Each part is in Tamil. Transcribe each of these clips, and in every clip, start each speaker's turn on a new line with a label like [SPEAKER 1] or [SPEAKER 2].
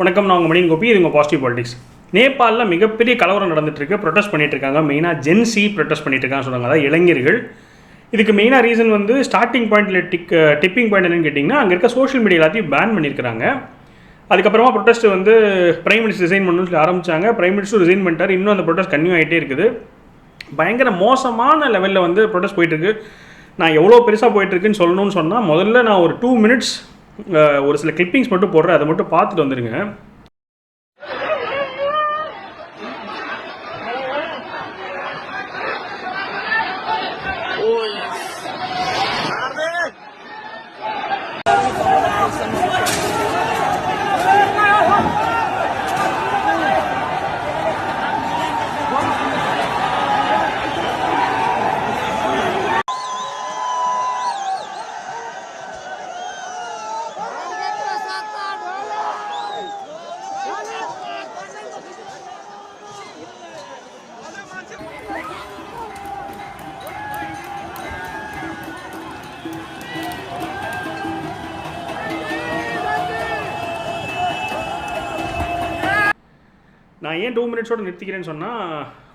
[SPEAKER 1] வணக்கம் நான் உங்கள் மணியன் கோபி இது உங்கள் பாசிட்டிவ் பாலிடிக்ஸ் நேபாளில் மிகப்பெரிய கலவரம் நடந்துட்டுருக்கு ப்ரொடெஸ்ட் பண்ணிகிட்டு பண்ணிட்டு இருக்காங்க மெயினாக ஜென்சி ப்ரொடெஸ்ட் பண்ணிட்டு இருக்காங்க சொன்னாங்க அதாவது இளைஞர்கள். இதுக்கு மெயினாக ரீசன் வந்து ஸ்டார்டிங் பாயிண்டில் டிக் டிப்பிங் பாயிண்ட் என்னென்னு கேட்டிங்கன்னா அங்கே இருக்க சோஷியல் மீடியா எல்லாத்தையும் பேன் பண்ணியிருக்காங்க அதுக்கப்புறமா ப்ரொடெஸ்ட் வந்து பிரைம் மினிஸ்டர் ரிசைன் பண்ணணும்னு சொல்லி ஆரம்பிச்சாங்க. பிரைம் மினிஸ்டர் ரிசைன் பண்ணிட்டார். இன்னும் அந்த ப்ரொடெஸ்ட் கன்யூ ஆகிட்டே இருக்குது. பயங்கர மோசமான லெவலில் வந்து ப்ரொடெஸ்ட் போயிட்டுருக்கு. நான் எவ்வளோ பெருசாக போயிட்டுருக்குன்னு சொல்லணும்னு சொன்னால் முதல்ல நான் ஒரு டூ மினிட்ஸ் ஒரு சில கிளிப்பிங்ஸ் மட்டும் போடுறேன். அதை மட்டும் பார்த்துட்டு வந்துடுங்க நான் ஏன் டூ மினிட்ஸோட நிறுத்திக்கிறேன்னு சொன்னால்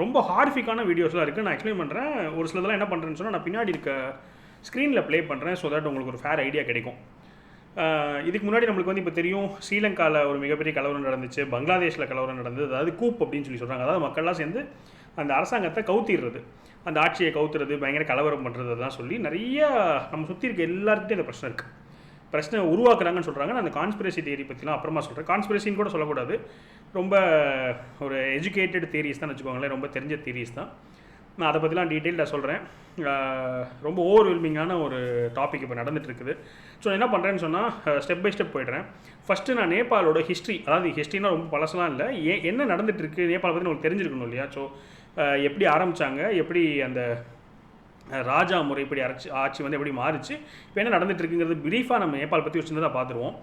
[SPEAKER 1] ரொம்ப ஹார்ஃபிக்கான வீடியோஸ்லாம் இருக்குது நான் எக்ஸ்பிளைன் பண்ணுறேன் ஒரு சிலதெல்லாம் என்ன பண்ணுறேன்னு சொன்னால் நான் பின்னாடி இருக்க ஸ்க்ரீனில் ப்ளே பண்ணுறேன் ஸோ தட் உங்களுக்கு ஒரு ஃபேர் ஐடியா கிடைக்கும். இதுக்கு முன்னாடி நம்மளுக்கு வந்து இப்போ தெரியும் ஸ்ரீலங்காவில் ஒரு மிகப்பெரிய கலவரம் நடந்துச்சு பங்களாதேஷில் கலவரம் நடந்தது அதாவது கூப் அப்படின்னு சொல்லி சொல்கிறாங்க அதாவது மக்கள்லாம் சேர்ந்து அந்த அரசாங்கத்தை கவுத்திடுறது. அந்த ஆட்சியை கவுத்துறது பயங்கர கலவரம் பண்ணுறது அதெல்லாம் சொல்லி நிறைய நம்ம சுற்றி இருக்க எல்லாருக்கிட்டையும் அந்த பிரச்சனை இருக்குது பிரச்சனை உருவாக்குறாங்கன்னு சொல்கிறாங்க நான் அந்த கான்ஸ்பிரசி தேரி பற்றிலாம் அப்புறமா சொல்கிறேன் கான்ஸ்பிரசின்னு கூட சொல்லக்கூடாது. ரொம்ப ஒரு எஜுகேட்டட் தியரிஸ் தான் வச்சுக்கோங்களேன். ரொம்ப தெரிஞ்ச தியரிஸ் தான். நான் அதை பற்றிலாம் டீட்டெயில்டாக சொல்கிறேன் ரொம்ப ஓவர்வெல்மிங்கான ஒரு டாபிக் இப்போ நடந்துகிட்ருக்குது இருக்குது ஸோ என்ன பண்ணுறேன்னு சொன்னால் ஸ்டெப் பை ஸ்டெப் போய்ட்றேன். ஃபஸ்ட்டு நான் நேபாளோட ஹிஸ்ட்ரி அதாவது ஹிஸ்ட்ரினா ரொம்ப பழசெல்லாம் இல்லை. ஏ என்ன நடந்துட்டு இருக்கு பற்றி உங்களுக்கு தெரிஞ்சிருக்கணும் இல்லையா? ஸோ எப்படி ஆரம்பித்தாங்க எப்படி அந்த ராஜா முறைப்படி அரைச்சி ஆட்சி வந்து எப்படி மாறுச்சு இப்போ என்ன நடந்துகிட்ருக்குங்கிறது பிரீஃபாக நம்ம நேபாள் பற்றி ஒரு சின்னதாக பார்த்துருவோம்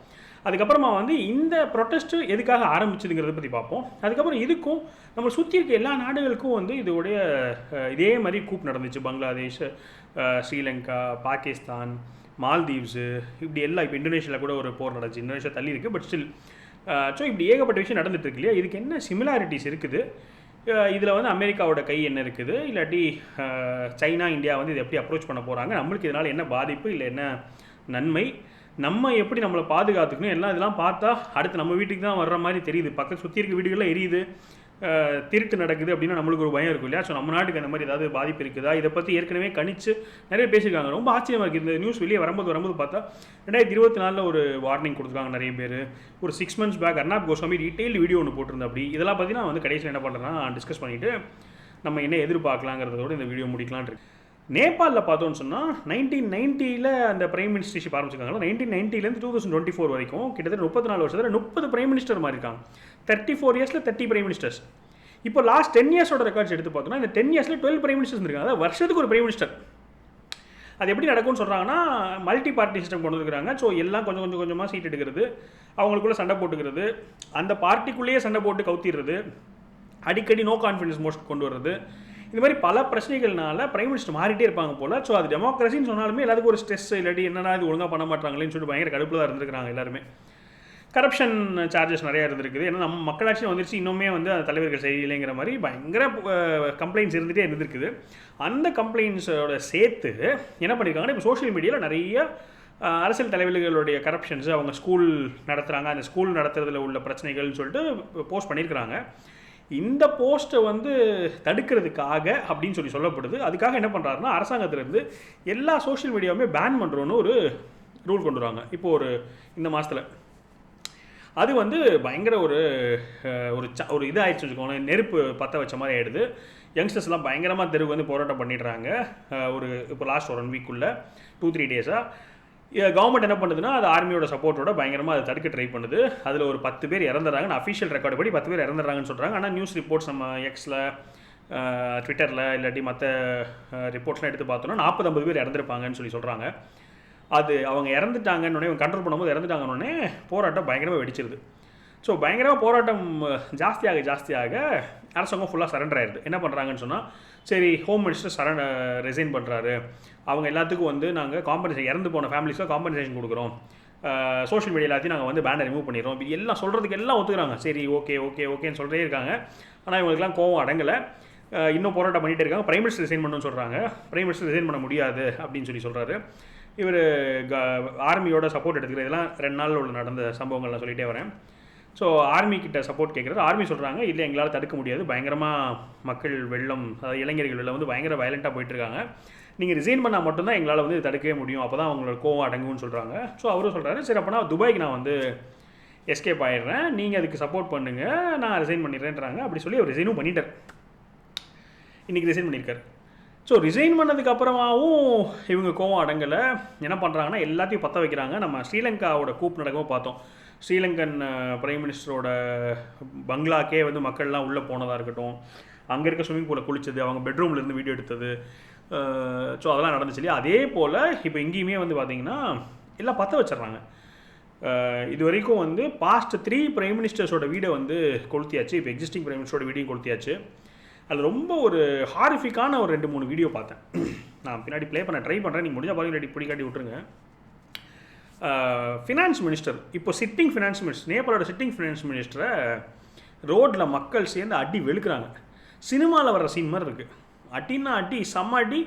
[SPEAKER 1] அதுக்கப்புறமா வந்து இந்த ப்ரொட்டஸ்ட்டு எதுக்காக ஆரம்பிச்சதுங்கிறத பற்றி பார்ப்போம். அதுக்கப்புறம் இதுக்கும் நம்ம சுற்றி இருக்க எல்லா நாடுகளுக்கும் வந்து இதோடைய இதே மாதிரி கூப் நடந்துச்சு. பங்களாதேஷ் ஸ்ரீலங்கா பாகிஸ்தான் மால்தீவ்ஸு இப்படி எல்லாம் இப்போ இந்தோனேஷியாவில் கூட ஒரு போர் நடந்துச்சு. இந்தோனேஷியா தள்ளி இருக்குது பட் ஸ்டில் ஸோ இப்படி ஏகப்பட்ட விஷயம் நடந்துட்டு இருக்கு இல்லையா? இதுக்கு என்ன சிமிலாரிட்டிஸ் இருக்குது? இதில் வந்து அமெரிக்காவோட கை என்ன இருக்குது? இல்லாட்டி சைனா இந்தியா வந்து இதை எப்படி அப்ரோச் பண்ண போகிறாங்க நம்மளுக்கு இதனால் என்ன பாதிப்பு? இல்லை என்ன நன்மை? நம்ம எப்படி நம்மளை பாதுகாத்துக்கணும்? எல்லாம் இதெல்லாம் பார்த்தா அடுத்து நம்ம வீட்டுக்கு தான் வர்ற மாதிரி தெரியுது. பக்கம் சுற்றி இருக்க வீடுகளில் எரியுது. திருட்டு நடக்குது அப்படின்னா நம்மளுக்கு ஒரு பயம் இருக்கும் இல்லையா? ஸோ நம்ம நாட்டுக்கு அந்த மாதிரி ஏதாவது பாதிப்பு இருக்குதா? இதை பற்றி ஏற்கனவே கணிச்சு நிறைய பேசியிருக்காங்க. ரொம்ப ஆச்சரியமாக இருக்குது இந்த நியூஸ் வெளியே வரும்போது வரும்போது பார்த்தா ரெண்டாயிரத்தி இருபத்தி நாலில் ஒரு வார்னிங் கொடுத்துருக்காங்க நிறைய பேர். ஒரு six months back Arnab Goswami detail video ஒன்று போட்டிருந்தேன் அப்படி. இதெல்லாம் பற்றி நான் வந்து கடைசியில் என்ன பண்ணுறேன்னா டிஸ்கஸ் பண்ணிவிட்டு நம்ம என்ன எதிர்பார்க்கலாங்கிறதோட இந்த வீடியோ முடிக்கலான் இருக்கு. நேபாளில் பார்த்தோம்னு சொன்னால் நைன்டீன் நைன்ட்டியில் அந்த பிரைம் மினிஸ்டர்ஷிப் ஆரம்பிச்சிருக்காங்க நைன்டீன் நைன்ட்டிலேருந்து டூ தௌசண்ட் டுவெண்ட்டி ஃபோர் வரைக்கும் கிட்டத்தட்ட முப்பத்தி நாலு வருஷத்தில் முப்பது பிரைம் மினிஸ்டர் மாதிரி இருக்காங்க. தேர்ட்டி ஃபோர் இயர்ஸில் தேர்ட்டி பிரைம் மினிஸ்டர்ஸ் இப்போ லாஸ்ட் டென் இயர்ஸோட ரெக்கார்ட்ஸ் எடுத்து பார்த்தோம்னா இந்த டென் இயர்ஸில் டுவெல் பிரைம் மினிஸ்டர்ஸ் இருக்காங்க அதாவது வருஷத்துக்கு ஒரு பிரைம் மினிஸ்டர் அது எப்படி நடக்கும்னு சொல்கிறாங்கன்னா மல்டி பார்ட்டி சிஸ்டம் கொண்டு வந்துருக்காங்க. ஸோ எல்லாம் கொஞ்சம் கொஞ்சம் கொஞ்சமாக சீட் எடுக்கிறது அவங்களுக்குள்ளே சண்டை போட்டுக்கிறது அந்த பார்ட்டிக்குள்ளேயே சண்டை போட்டு கவுத்திடுறது அடிக்கடி நோ கான்ஃபிடன்ஸ் மோஸ்ட் கொண்டு வர்றது இது மாதிரி பல பிரச்சனைகள்னால பிரைம் மினிஸ்டர் மாறிட்டே இருப்பாங்க போல. ஸோ அது டெமோக்ரஸின்னு சொன்னாலுமே எல்லாத்துக்கும் ஒரு ஸ்ட்ரெஸ் இல்லாட்டி என்னடா இது ஒழுங்காக பண்ண மாட்டாங்களேன்னு சொல்லிட்டு பயங்கர கடுப்பில் தான் இருந்திருக்காங்க எல்லாருமே. கரப்ஷன் சார்ஜஸ் நிறையா இருந்திருக்குது. ஏன்னா நம்ம மக்களாட்சி வந்துருச்சு. இன்னுமே வந்து அந்த தலைவர்கள் சரியில்லைங்கிற மாதிரி பயங்கர கம்ப்ளைண்ட்ஸ் இருந்துகிட்டே இருந்திருக்குது. அந்த கம்ப்ளைண்ட்ஸோட சேர்த்து என்ன பண்ணியிருக்காங்கன்னா இப்போ சோஷியல் மீடியாவில் நிறைய அரசியல் தலைவர்களுடைய கரப்ஷன்ஸ் அவங்க ஸ்கூல் நடத்துகிறாங்க அந்த ஸ்கூல் நடத்துறதுல உள்ள பிரச்சனைகள்னு சொல்லிட்டு போஸ்ட் பண்ணியிருக்கிறாங்க இந்த போஸ்ட்டை வந்து தடுக்கிறதுக்காக அப்படின்னு சொல்லி சொல்லப்படுது. அதுக்காக என்ன பண்ணுறாருன்னா அரசாங்கத்திலேருந்து எல்லா சோஷியல் மீடியாவுமே பேன் பண்ணுறோன்னு ஒரு ரூல் கொண்டு வராங்க. இப்போ ஒரு இந்த மாதத்தில் அது வந்து பயங்கர ஒரு ஒரு ச ஒரு இது ஆயிடுச்சு வச்சுக்கோங்களேன். நெருப்பு பற்ற வச்ச மாதிரி ஆகிடுது யங்ஸ்டர்ஸ்லாம் பயங்கரமாக தெருவுக்கு வந்து போராட்டம் பண்ணிடுறாங்க. ஒரு இப்போ லாஸ்ட் ஒரு ஒன் வீக்குள்ளே டூ த்ரீ டேஸாக கவர்மெண்ட் என்ன பண்ணுதுன்னா அது ஆர்மியோட சப்போர்ட்டோட பயங்கரமாக அதை தடுக்க ட்ரை பண்ணுது. அதில் ஒரு பத்து பேர் இறந்துறாங்க அஃபிஷியல் ரெக்கார்டு படி பத்து பேர் இறந்துறாங்கன்னு சொல்கிறாங்க ஆனால் நியூஸ் ரிப்போர்ட்ஸ் நம்ம எக்ஸில் ட்விட்டரில் இல்லாட்டி மற்ற ரிப்போர்ட்ஸ்லாம் எடுத்து பார்த்தோன்னா நாற்பது ஐம்பது பேர் இறந்துருப்பாங்கன்னு சொல்லி சொல்கிறாங்க அது அவங்க இறந்துட்டாங்கன்னு இவங்க கண்ட்ரோல் பண்ணும்போது இறந்துட்டாங்கன்னு போராட்டம் பயங்கரமாக வெடிச்சிருது. ஸோ பயங்கரமாக போராட்டம் ஜாஸ்தியாக ஜாஸ்தியாக அரசாங்கம் ஃபுல்லாக சரண்டர் ஆயிடுது என்ன பண்ணுறாங்கன்னு சொன்னால் சரி ஹோம் மினிஸ்டர் சரண் ரிசைன் பண்ணுறாரு அவங்க எல்லாத்துக்கும் வந்து நாங்கள் காம்பன்சேஷன் இறந்து போன ஃபேமிலிஸ்க்கு காம்பன்சேஷன் கொடுக்குறோம். சோஷியல் மீடியா எல்லாத்தையும் நாங்கள் வந்து பேனர் ரிமூவ் பண்ணிடுறோம். இப்படி எல்லாம் சொல்கிறதுக்கு எல்லாம் ஒத்துக்கிறாங்க. சரி ஓகே ஓகே ஓகேன்னு சொல்லிட்டே இருக்காங்க. ஆனால் இவங்களுக்குலாம் கோவம் அடங்கலை. இன்னும் போராட்டம் பண்ணிட்டு இருக்காங்க. பிரைம் மினிஸ்டர் ரிசைன் பண்ணணும்னு சொல்கிறாங்க பிரைம் மினிஸ்டர் ரிசைன் பண்ண முடியாது அப்படின்னு சொல்லி சொல்கிறாரு இவர் ஆர்மியோட சப்போர்ட் எடுத்துக்கிற இதெல்லாம் ரெண்டு நாள் உள்ள நடந்த சம்பவங்கள்லாம் சொல்லிகிட்டே வரேன். ஸோ ஆர்மி கிட்ட சப்போர்ட் கேட்குறது ஆர்மி சொல்கிறாங்க இல்லை எங்களால் தடுக்க முடியாது. பயங்கரமாக மக்கள் வெள்ளம் அதாவது இளைஞர்கள் வெள்ளம் வந்து பயங்கர வயலண்ட்டாக போயிட்டுருக்காங்க. நீங்கள் ரிசைன் பண்ணால் மட்டும்தான் எங்களால் வந்து தடுக்கவே முடியும். அப்போ தான் அவங்களோட கோவம் அடங்கும்னு சொல்கிறாங்க ஸோ அவரும் சொல்கிறாரு சரி அப்போனா துபாய்க்கு நான் வந்து எஸ்கேப் ஆயிடுறேன். நீங்கள் அதுக்கு சப்போர்ட் பண்ணுங்கள் நான் ரிசைன் பண்ணிடுறேன்றாங்க. அப்படி சொல்லி அவர் ரிசைனும் பண்ணிட்டார். இன்றைக்கி ரிசைன் பண்ணியிருக்காரு. ஸோ ரிசைன் பண்ணதுக்கு அப்புறமாவும் இவங்க கோவம் அடங்கலை. என்ன பண்ணுறாங்கன்னா எல்லாத்தையும் பற்ற வைக்கிறாங்க. நம்ம ஸ்ரீலங்காவோட கூப் நடக்கவும் பார்த்தோம். ஸ்ரீலங்கன் பிரைம் மினிஸ்டரோட பங்களாக்கே வந்து மக்கள்லாம் உள்ளே போனதாக இருக்கட்டும். அங்கே இருக்க ஸ்விம்மிங் பூலில் குளிச்சது அவங்க பெட்ரூம்லேருந்து வீடியோ எடுத்தது. ஸோ அதெல்லாம் நடந்துச்சு இல்லையா? அதே போல் இப்போ எங்கேயுமே வந்து பார்த்திங்கன்னா எல்லாம் பற்ற வச்சிடுறாங்க. இது வரைக்கும் வந்து பாஸ்ட் த்ரீ பிரைம் மினிஸ்டர்ஸோட வீடை வந்து கொளுத்தியாச்சு. இப்போ எக்ஸிஸ்டிங் பிரைம் மினிஸ்டரோட வீடியும் கொளுத்தியாச்சு. அது ரொம்ப ஒரு ஹாரிஃபிக்கான ஒரு ரெண்டு மூணு வீடியோ பார்த்தேன். நான் பின்னாடி ப்ளே பண்ண ட்ரை பண்ணுறேன் நீங்கள் முடிஞ்சால் பாருங்க ரெடி பிடிக்காட்டி விட்ருங்க ஃபினான்ஸ் மினிஸ்டர் இப்போ சிட்டிங் ஃபினான்ஸ் மினிஸ்டர் நேபாளோட சிட்டிங் ஃபினான்ஸ் மினிஸ்டரை ரோட்டில் மக்கள் சேர்ந்து அடி வெளுக்கிறாங்க. சினிமாவில் வர்ற சீன் மாதிரி இருக்குது அடின்னா அடி செம்ம அடி.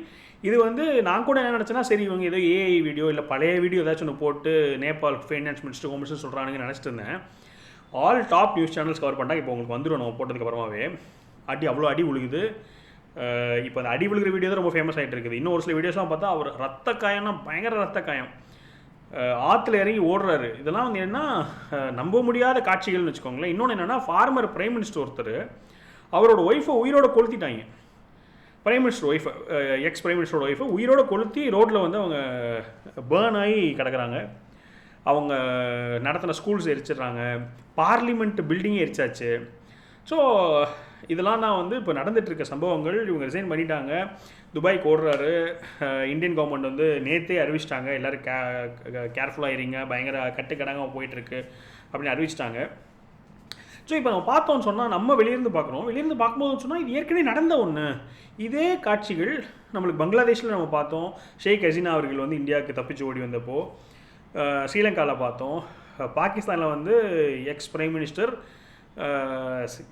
[SPEAKER 1] இது வந்து நான் கூட என்ன நினச்சேன்னா சரி இவங்க ஏதோ ஏஐ வீடியோ இல்லை பழைய வீடியோ ஏதாச்சும் ஒன்று போட்டு Nepal finance minister home minister சொல்கிறானுங்க நினச்சிட்டு இருந்தேன். All top news channels cover பண்ணால் இப்போ உங்களுக்கு வந்துடும் நம்ம போட்டதுக்கப்புறமாவே அடி அவ்வளோ அடி விழுகுது. இப்போ அந்த அடி விழுகிற வீடியோ தான் ரொம்ப ஃபேமஸ் ஆகிட்டு இருக்குது. இன்னும் ஒரு சில வீடியோஸ்லாம் பார்த்தா அவர் ரத்த காயம்னா பயங்கர ரத்த காயம் ஆற்றுல இறங்கி ஓடுறாரு. இதெல்லாம் வந்து என்னன்னா நம்ப முடியாத காட்சிகள்னு வச்சுக்கோங்களேன். இன்னொன்று என்னென்னா ஃபார்மர் பிரைம் மினிஸ்டர் ஒருத்தர் அவரோட ஒய்ஃபை உயிரோட கொளுத்திட்டாங்க. பிரைம் மினிஸ்டர் ஒய்ஃபை எக்ஸ் பிரைம் மினிஸ்டரோட ஒய்ஃபை உயிரோட கொளுத்தி ரோட்டில் வந்து அவங்க பேர்ன் ஆகி கிடக்குறாங்க. அவங்க நடத்தின ஸ்கூல்ஸ் எரிச்சிடுறாங்க. பார்லிமெண்ட் பில்டிங்கே எரிச்சாச்சு. ஸோ இதெல்லாம் நான் வந்து இப்போ நடந்துகிட்ருக்க சம்பவங்கள் இவங்க ரிசைன் பண்ணிட்டாங்க. துபாய்க்கு ஓடுறாரு. இந்தியன் கவர்மெண்ட் வந்து நேத்தே அறிவிச்சிட்டாங்க. எல்லோரும் கே கேர்ஃபுல்லாக இருங்க. பயங்கர கட்டுக்கடங்காக போயிட்டுருக்கு அப்படின்னு அறிவிச்சிட்டாங்க. ஸோ இப்போ நம்ம பார்த்தோம்னு சொன்னால் நம்ம வெளியிருந்து பார்க்குறோம். வெளியிருந்து பார்க்கும்போது சொன்னால் இது ஏற்கனவே நடந்த ஒன்று இதே காட்சிகள் நம்மளுக்கு பங்களாதேஷில் நம்ம பார்த்தோம். ஷேக் ஹசீனா அவர்கள் வந்து இந்தியாவுக்கு தப்பிச்சு ஓடி வந்தப்போ ஸ்ரீலங்காவில் பார்த்தோம். பாகிஸ்தானில் வந்து ex prime minister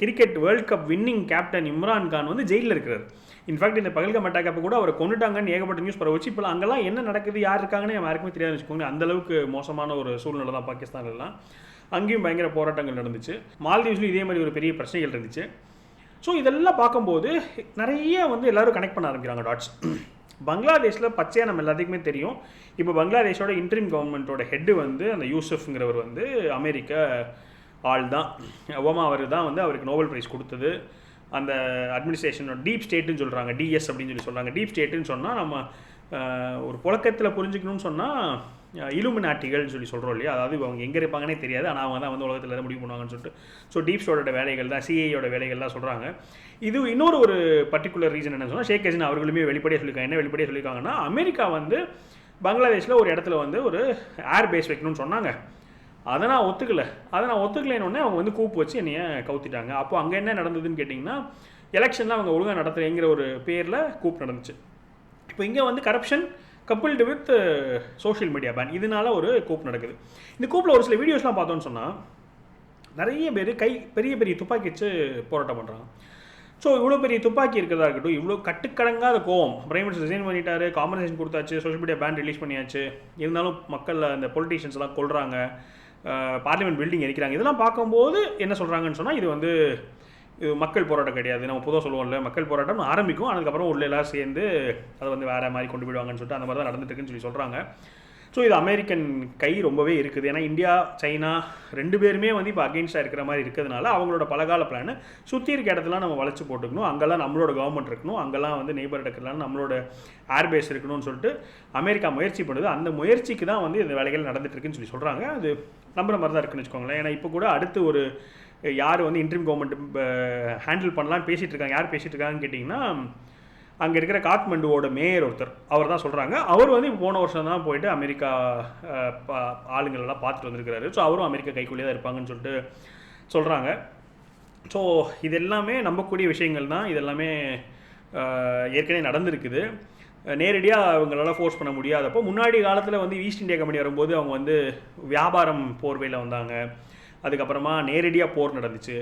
[SPEAKER 1] cricket world cup winning captain Imran Khan வந்து ஜெயிலில் இருக்கிறார். இன்ஃபேக்ட் இந்த பகல்கம் அட்டாக் அப்போ கூட அவரை கொண்டுட்டாங்கன்னு ஏகப்பட்ட நியூஸ் பரவச்சு. இப்போ அங்கெல்லாம் என்ன நடக்குது யார் இருக்காங்கன்னு யாருக்குமே தெரியாது வச்சுக்கோங்க அந்தளவுக்கு மோசமான ஒரு சூழ்நிலை தான் பாகிஸ்தான்லாம் அங்கேயும் பயங்கர போராட்டங்கள் நடந்துச்சு. மால்தீவ்ஸ்லையும் இதே மாதிரி ஒரு பெரிய பிரச்சனைகள் இருந்துச்சு. ஸோ இதெல்லாம் பார்க்கும்போது நிறைய வந்து எல்லாரும் கனெக்ட் பண்ண ஆரம்பிக்கிறாங்க டாட்ஸ் பங்களாதேஷில் பச்சையாக நம்ம எல்லாத்துக்குமே தெரியும். இப்போ பங்களாதேஷோட இன்ட்ரீம் கவர்மெண்ட்டோட ஹெட்டு வந்து அந்த யூசஃப்ங்கிறவர் வந்து அமெரிக்க ஆள் தான். ஒபாமா அவர் தான் வந்து அவருக்கு நோபல் ப்ரைஸ் கொடுத்தது. அந்த அட்மினிஸ்ட்ரேஷனோட டீப் ஸ்டேட்டுன்னு சொல்கிறாங்க டிஎஸ் அப்படின்னு சொல்லி சொல்கிறாங்க டீப் ஸ்டேட்டுன்னு சொன்னால் நம்ம ஒரு புழக்கத்தில் புரிஞ்சுக்கணும்னு சொன்னால் இலுமினாட்டிகள்னு சொல்லி சொல்கிறோம் இல்லையா? அதாவது அவங்க எங்கே இருப்பாங்கன்னே தெரியாது. ஆனால் அவங்க தான் வந்து உலகத்தில் எதாவது முடிவு பண்ணுவாங்கன்னு சொல்லிட்டு. ஸோ டீப் ஸ்டோரோட வேலைகள் தான் சிஐயோட வேலைகள் தான் சொல்கிறாங்க இது இன்னொரு ஒரு பர்டிகுலர் ரீசன் என்ன சொன்னால் ஷேக் ஹசீனா அவர்களுமே வெளிப்படையாக சொல்லியிருக்காங்க என்ன வெளிப்படையாக சொல்லியிருக்காங்கன்னா அமெரிக்கா வந்து பங்களாதேஷில் ஒரு இடத்துல வந்து ஒரு ஏர் பேஸ் வைக்கணும்னு சொன்னாங்க. அதை நான் ஒத்துக்கல. அதை நான் ஒத்துக்கலைன்னு அவங்க வந்து கூப்பு வச்சு என்னைய கவுத்திட்டாங்க. அப்போ அங்கே என்ன நடந்ததுன்னு கேட்டிங்கன்னா எலெக்ஷன்லாம் அவங்க ஒழுங்காக நடத்துகிறேங்கிற ஒரு பேரில் கூப்பு நடந்துச்சு. இப்போ இங்கே வந்து corruption coupled with social media ban இதனால ஒரு கூப் நடக்குது. இந்த கூப்பில் ஒரு சில வீடியோஸ்லாம் பார்த்தோன்னு சொன்னால் நிறைய பேர் கை பெரிய பெரிய துப்பாக்கி வச்சு போராட்டம் பண்ணுறாங்க ஸோ இவ்வளோ பெரிய துப்பாக்கி இருக்கிறதா இருக்கட்டும் இவ்வளோ கட்டுக்கடங்காத கோவம். பிரைம் மினிஸ்டர் ரிசைன் பண்ணிட்டாரு காம்பன்சேஷன் கொடுத்தாச்சு சோஷியல் மீடியா பேன் ரிலீஸ் பண்ணியாச்சு. இருந்தாலும் மக்கள் அந்த பொலிட்டீஷியன்ஸ்லாம் கொள்கிறாங்க பார்லிமெண்ட் பில்டிங் எரிக்கிறாங்க. இதெல்லாம் பார்க்கும்போது என்ன சொல்கிறாங்கன்னு சொன்னால் இது வந்து இது மக்கள் போராட்டம் கிடையாது. நம்ம பொதுவாக சொல்லுவோம்ல மக்கள் போராட்டம் ஆரம்பிக்கும் அதுக்கப்புறம் உள்ள எல்லாரும் சேர்ந்து அதை வந்து வேறு மாதிரி கொண்டு போயிடுவாங்கன்னு சொல்லிட்டு அந்த மாதிரி தான் நடந்துட்டுருக்குன்னு சொல்லி சொல்கிறாங்க ஸோ இது அமெரிக்கன் கை ரொம்பவே இருக்குது. ஏன்னா இந்தியா சைனா ரெண்டு பேருமே வந்து இப்போ அகெயின்ஸ்டாக இருக்கிற மாதிரி இருக்கிறதுனால அவங்களோட பலகால பிளான் சுற்றி இருக்க இடத்துல நம்ம வளைச்சு போட்டுக்கணும். அங்கெல்லாம் நம்மளோட கவர்மெண்ட் இருக்கணும். அங்கெல்லாம் வந்து நெய்பர் எடுக்கலாம் நம்மளோட ஏர்பேஸ் இருக்கணும்னு சொல்லிட்டு அமெரிக்கா முயற்சி பண்ணுது. அந்த முயற்சிக்கு தான் வந்து இந்த வேலைகள் நடந்துட்டுருக்குன்னு சொல்லி சொல்கிறாங்க அது நம்புற மாதிரி தான் இருக்குன்னு வச்சுக்கோங்களேன். ஏன்னா இப்போ கூட அடுத்து ஒரு யார் வந்து இன்ட்ரீம் கவர்மெண்ட் ஹேண்டில் பண்ணலாம் பேசிகிட்டு இருக்காங்க. யார் பேசிகிட்டு இருக்காங்கன்னு கேட்டிங்கன்னா அங்கே இருக்கிற காத்மண்டுவோட மேயர் ஒருத்தர் அவர் தான் சொல்கிறாங்க அவர் வந்து போன வருஷம் தான் போயிட்டு அமெரிக்கா பா- ஆளுங்களெல்லாம் பார்த்துட்டு வந்திருக்கிறாரு. ஸோ அவரும் அமெரிக்கா கைக்குள்ளேயே தான் இருப்பாங்கன்னு சொல்லிட்டு சொல்கிறாங்க ஸோ இது எல்லாமே நம்பக்கூடிய விஷயங்கள் தான். இது எல்லாமே ஏற்கனவே நடந்திருக்குது. நேரடியாக அவங்களால ஃபோர்ஸ் பண்ண முடியாதப்போ முன்னாடி காலத்தில் வந்து ஈஸ்ட் இந்தியா கம்பெனி வரும்போது அவங்க வந்து வியாபாரம் போர்வையில் வந்தாங்க. அதுக்கப்புறமா நேரடியாக போர் நடந்துச்சு.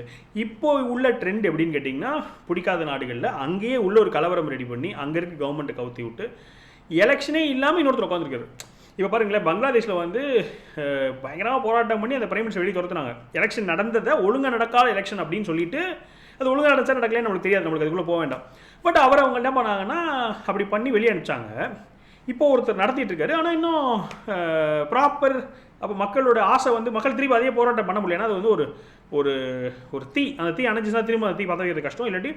[SPEAKER 1] இப்போ உள்ள ட்ரெண்ட் எப்படின்னு கேட்டிங்கன்னா பிடிக்காத நாடுகளில் அங்கேயே உள்ள ஒரு கலவரம் ரெடி பண்ணி அங்கே இருக்க கவர்மெண்ட்டை கவுத்தி விட்டு எலெக்ஷனே இல்லாமல் இன்னொருத்தர் உட்காந்துருக்காரு இப்போ பாருங்களேன் பங்களாதேஷில் வந்து பயங்கரமாக போராட்டம் பண்ணி அந்த பிரைம் மினிஸ்டர் வெளியே துரத்துனாங்க. எலெக்ஷன் நடந்ததை ஒழுங்காக நடக்காத எலெக்ஷன் அப்படின்னு சொல்லிட்டு அது ஒழுங்காக நடந்தா நடக்கலன்னு நம்மளுக்கு தெரியாது. நம்மளுக்கு அதுக்குள்ளே போக வேண்டாம். பட் அவர் அவங்க என்ன பண்ணாங்கன்னா அப்படி பண்ணி வெளியே அனுப்பிச்சாங்க. இப்போ ஒருத்தர் நடத்திட்டு இருக்காரு. ஆனால் இன்னும் ப்ராப்பர் அப்போ மக்களோட ஆசை வந்து மக்கள் திருப்பி அதே போராட்டம் பண்ண முடியல. ஏன்னா அது வந்து ஒரு ஒரு ஒரு தீ. அந்த தீ அணைஞ்சுன்னா திரும்ப அந்த தீ பற்ற வைக்கிறது கஷ்டம். இல்லாட்டி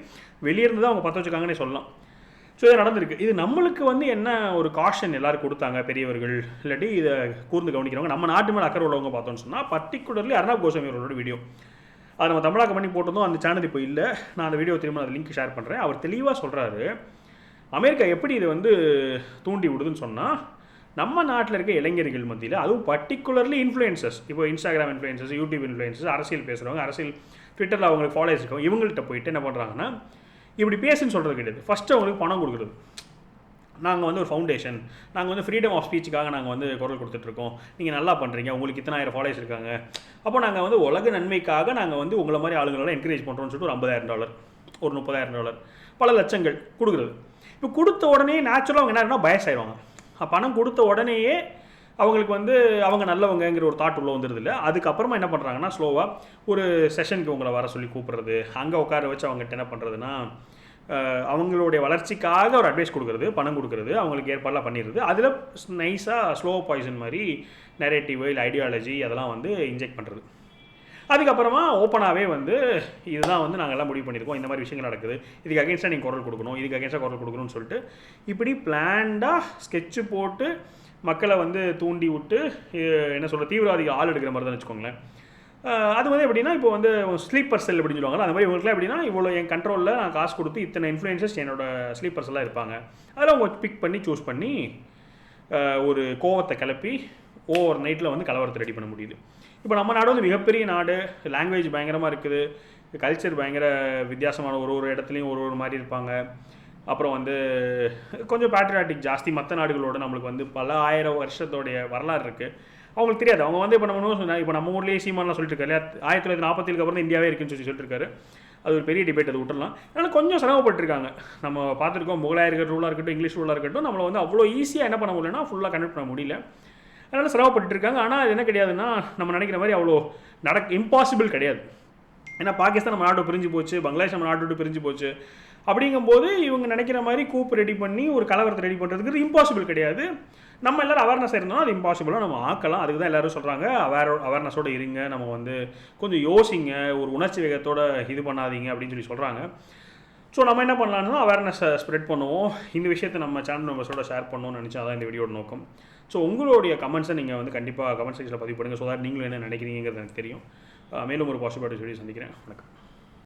[SPEAKER 1] வெளியே இருந்து தான் அவங்க பற்ற வச்சுக்காங்கன்னே சொல்லலாம். ஸோ இது நடந்திருக்கு. இது நம்மளுக்கு வந்து என்ன ஒரு காஷன் எல்லோரும் கொடுத்தாங்க பெரியவர்கள்? இல்லாட்டி இதை கூர்ந்து கவனிக்கிறவங்க. நம்ம நாட்டு மேலே அக்கறை உள்ளவங்க பார்த்தோம்னு சொன்னால் பர்டிகுலர்லி அர்ணாப் கோஸ்வாமி அவர்களோட வீடியோ அதை நம்ம தமிழாக்கம் பண்ணி போட்டிருந்தோம். அந்த சேனல் இப்போ இல்லை. நான் அந்த வீடியோ திரும்ப அந்த லிங்க் ஷேர் பண்ணுறேன் அவர் தெளிவாக சொல்கிறாரு அமெரிக்கா எப்படி இதை வந்து தூண்டி விடுதுன்னு சொன்னால் நம்ம நாட்டில் இருக்க இளைஞர்கள் மத்தியில் அதுவும் பர்டிகுலர்லி இன்ஃப்ளூயன்சஸ் இப்போ இன்ஸ்டாகிராம் இன்ஃப்ளூயன்சஸ் யூடியூப் இன்ஃப்ளூயன்சஸ் அரசியல் பேசுகிறவங்க அரசியல் ட்விட்டரில் அவங்களுக்கு ஃபாலோஸ் இருக்கும் இவங்கள்ட்ட போயிட்டு என்ன பண்ணுறாங்கன்னா இப்படி பேசுன்னு சொல்கிறது கிடையாது. ஃபஸ்ட்டு அவங்களுக்கு பணம் கொடுக்குறது. நாங்கள் வந்து ஒரு ஃபவுண்டேஷன் நாங்கள் வந்து ஃப்ரீடம் ஆஃப் ஸ்பீச்சுக்காக நாங்கள் வந்து குரல் கொடுத்துட்ருக்கோம் நீங்கள் நல்லா பண்ணுறீங்க உங்களுக்கு இத்தனாயிரம் ஃபாலோஸ் இருக்காங்க. அப்போ நாங்கள் வந்து உலக நன்மைக்காக நாங்கள் வந்து உங்களை மாதிரி ஆளுங்களெல்லாம் என்கரேஜ் பண்ணுறோம்னு சொல்லிட்டு ஒரு ஐம்பதாயிரம் டாலர் ஒரு முப்பதாயிரம் டாலர் பல லட்சங்கள் கொடுக்குறது. இப்போ கொடுத்த உடனே நேச்சுரலாக அவங்க என்ன பயஸ் ஆயிடுவாங்க. பணம் கொடுத்த உடனேயே அவங்களுக்கு வந்து அவங்க நல்லவங்கங்கிற ஒரு தாட் உள்ளே வந்துடுது இல்லை. அதுக்கப்புறமா என்ன பண்ணுறாங்கன்னா ஸ்லோவாக ஒரு செஷனுக்கு உங்களை வர சொல்லி கூப்பிட்றது அங்கே உட்கார வச்சு அவங்ககிட்ட என்ன பண்ணுறதுன்னா அவங்களுடைய வளர்ச்சிக்காக ஒரு அட்வைஸ் கொடுக்குறது பணம் கொடுக்குறது அவங்களுக்கு ஏற்பாடெலாம் பண்ணிடுறது. அதில் நைஸாக ஸ்லோ பாய்சன் மாதிரி நெரேட்டிவ் இல்லை ஐடியாலஜி அதெல்லாம் வந்து இன்ஜெக்ட் பண்ணுறது அதுக்கப்புறமா ஓப்பனாகவே வந்து இதுதான் வந்து நாங்கள் எல்லாம் முடிவு பண்ணியிருக்கோம். இந்த மாதிரி விஷயங்கள் நடக்குது. இதுக்கு அகேன்ஸ்டாக நீங்கள் குரல் கொடுக்கணும். இதுக்கு அகேன்ஸ்டாக குரல் கொடுக்கணும்னு சொல்லிட்டு இப்படி பிளான்டாக ஸ்கெட்சு போட்டு மக்களை வந்து தூண்டி விட்டு என்ன சொல்கிற தீவிரவாதிகள் ஆள் எடுக்கிற மாதிரி தான் வச்சுக்கோங்களேன் அது வந்து எப்படின்னா இப்போ வந்து ஸ்லீப்பர் செல் அப்படின்னு சொல்லுவாங்கல்ல அந்த மாதிரி இவங்களுக்குலாம் எப்படின்னா இவ்வளோ என் கண்ட்ரோலில் நான் காசு கொடுத்து இத்தனை இன்ஃப்ளூயன்சஸ் என்னோட ஸ்லீப்பர்ஸ் எல்லாம் இருப்பாங்க. அதில் அவங்க பிக் பண்ணி சூஸ் பண்ணி ஒரு கோவத்தை கிளப்பி ஓவர் நைட்டில் வந்து கலவரத்தை ரெடி பண்ண முடியுது. இப்போ நம்ம நாடு வந்து மிகப்பெரிய நாடு. லாங்குவேஜ் பயங்கரமாக இருக்குது. கல்ச்சர் பயங்கர வித்தியாசமான ஒரு ஒரு இடத்துலையும் ஒரு ஒரு மாதிரி இருப்பாங்க. அப்புறம் வந்து கொஞ்சம் பேட்ரியாட்டிக் ஜாஸ்தி மற்ற நாடுகளோட நம்மளுக்கு வந்து பல ஆயிரம் வருஷத்தோடைய வரலாறு இருக்குது அவங்களுக்கு தெரியாது. அவங்க வந்து இப்போ நம்ம சொன்னால் இப்போ நம்ம ஊர்லேயே சீமானலாம் சொல்லிட்டு இருக்காரு இல்லையா? ஆயிரத்தி தொள்ளாயிரத்தி நாற்பத்திலுக்கு அப்புறம் இந்தியாவே இருக்குன்னு சொல்லி சொல்லிட்டு இருக்காரு அது ஒரு பெரிய டிபேட் அது விட்டுலாம் அதனால் கொஞ்சம் சிரமப்பட்டிருக்காங்க. நம்ம பார்த்துருக்கோம் முகலாயர்கள் ரூலாக இருக்கட்டும் இங்கிலீஷ் ரூலாக இருக்கட்டும் நம்மளை வந்து அவ்வளோ ஈஸியாக என்ன பண்ண முடியலன்னா ஃபுல்லாக கனெக்ட் பண்ண முடியல. அதனால் சிரமப்பட்டு இருக்காங்க ஆனால் அது என்ன கிடையாதுன்னா நம்ம நினைக்கிற மாதிரி அவ்வளோ நடக் இம்பாசிபிள் கிடையாது. ஏன்னா பாகிஸ்தான் நம்ம நாட்டை பிரிஞ்சு போச்சு பங்களாதேஷ் நம்ம நாட்டோட விட்டு பிரிஞ்சு போச்சு. அப்படிங்கும்போது இவங்க நினைக்கிற மாதிரி கூப்பு ரெடி பண்ணி ஒரு கலவரத்தை ரெடி பண்ணுறதுக்கு இம்பாசிபிள் கிடையாது. நம்ம எல்லாரும் அவேர்னஸ் இருந்தோம் அது இம்பாசிபிளாக நம்ம ஆக்கலாம். அதுக்கு தான் எல்லோரும் சொல்கிறாங்க அவேர் அவேர்னஸோட இருங்க. நம்ம வந்து கொஞ்சம் யோசிங்க. ஒரு உணர்ச்சி வேகத்தோட இது பண்ணாதீங்க அப்படின்னு சொல்லி சொல்கிறாங்க ஸோ நம்ம என்ன பண்ணலான்னா அவேர்னஸை ஸ்ப்ரெட் பண்ணுவோம். இந்த விஷயத்தை நம்ம சேனல் மெம்பர்ஸோட ஷேர் பண்ணணும்னு நினச்சா தான் இந்த வீடியோட நோக்கம். ஸோ உங்களுடைய கமெண்ட்ஸை நீங்கள் வந்து கண்டிப்பாக கமெண்ட் செக்ஷனில் பதிவு பண்ணுங்கள் ஸோ தட் நீங்களும் என்ன நினைக்கிறீங்கிறது எனக்கு தெரியும். மேலும் ஒரு பாசிபிலிட்டி சொல்லி சந்திக்கிறேன். வணக்கம்.